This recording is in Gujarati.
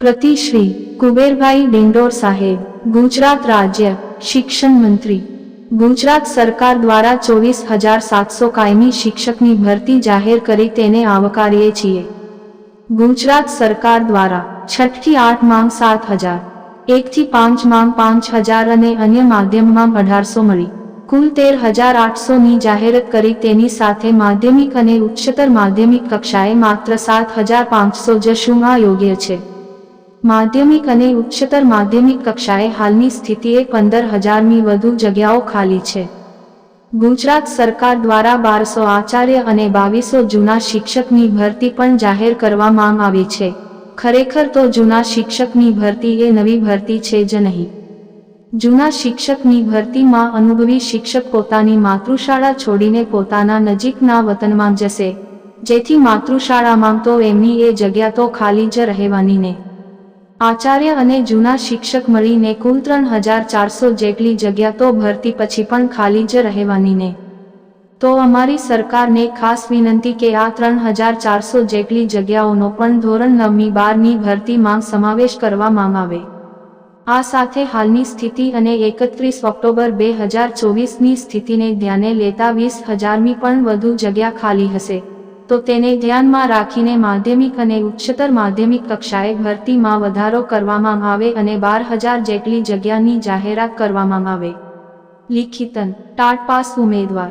પ્રતિ શ્રી કુબેરભાઈ ડિંડોર સાહેબ, ગુજરાત રાજ્ય શિક્ષણ મંત્રી. ગુજરાત સરકાર દ્વારા ચોવીસ હજાર સાતસો કાયમી શિક્ષકની ભરતી જાહેર કરી તેને આવકારીએ છીએ. ગુજરાત સરકાર દ્વારા છઠથી આઠ માંગ સાત હજાર, એકથી પાંચ માંગ પાંચ હજાર અને અન્ય માધ્યમમાં અઢારસો મળી. કુલ તેર હજાર આઠસોની જાહેરાત કરી તેની સાથે માધ્યમિક અને ઉચ્ચતર માધ્યમિક કક્ષાએ માત્ર સાત હજાર પાંચસો જશુમાં યોગ્ય છે? માધ્યમિક અને ઉચ્ચતર માધ્યમિક કક્ષાએ હાલની સ્થિતિએ પંદર હજારમી વધુ જગ્યાઓ ખાલી છે. ગુજરાત સરકાર દ્વારા બારસો આચાર્ય અને બાવીસો જૂના શિક્ષકની ભરતી પણ જાહેર કરવામાં આવી છે. ખરેખર તો જૂના શિક્ષકની ભરતી એ નવી ભરતી છે જ નહીં. જૂના શિક્ષકની ભરતીમાં અનુભવી શિક્ષક પોતાની માતૃશાળા છોડીને પોતાના નજીકના વતનમાં જશે. જેથી માતૃશાળામાં તો એમની એ જગ્યા તો ખાલી જ રહેવાની ને. આચાર્ય અને જૂના શિક્ષક મળીને કુલ ત્રણ હજાર ચારસો જેટલી જગ્યા તો ભરતી પછી પણ ખાલી જ રહેવાની ને તો અમારી સરકારને ખાસ વિનંતી કે આ ત્રણ હજાર ચારસો જેટલી જગ્યાઓનો પણ ધોરણ નવમી બારની ભરતીમાં સમાવેશ કરવામાં આવે. આ સાથે હાલની સ્થિતિ અને એકત્રીસ ઓક્ટોબર બે હજાર ચોવીસની સ્થિતિને ધ્યાને લેતા વીસ હજારમી પણ વધુ જગ્યા ખાલી હશે. તો તેને ધ્યાનમાં રાખીને માધ્યમિક અને ઉચ્ચતર માધ્યમિક કક્ષાએ ભરતીમાં વધારો કરવામાં આવે અને બાર હજાર જેટલી જગ્યાની જાહેરાત કરવામાં આવે. લિખિતન ટાટ પાસ ઉમેદવાર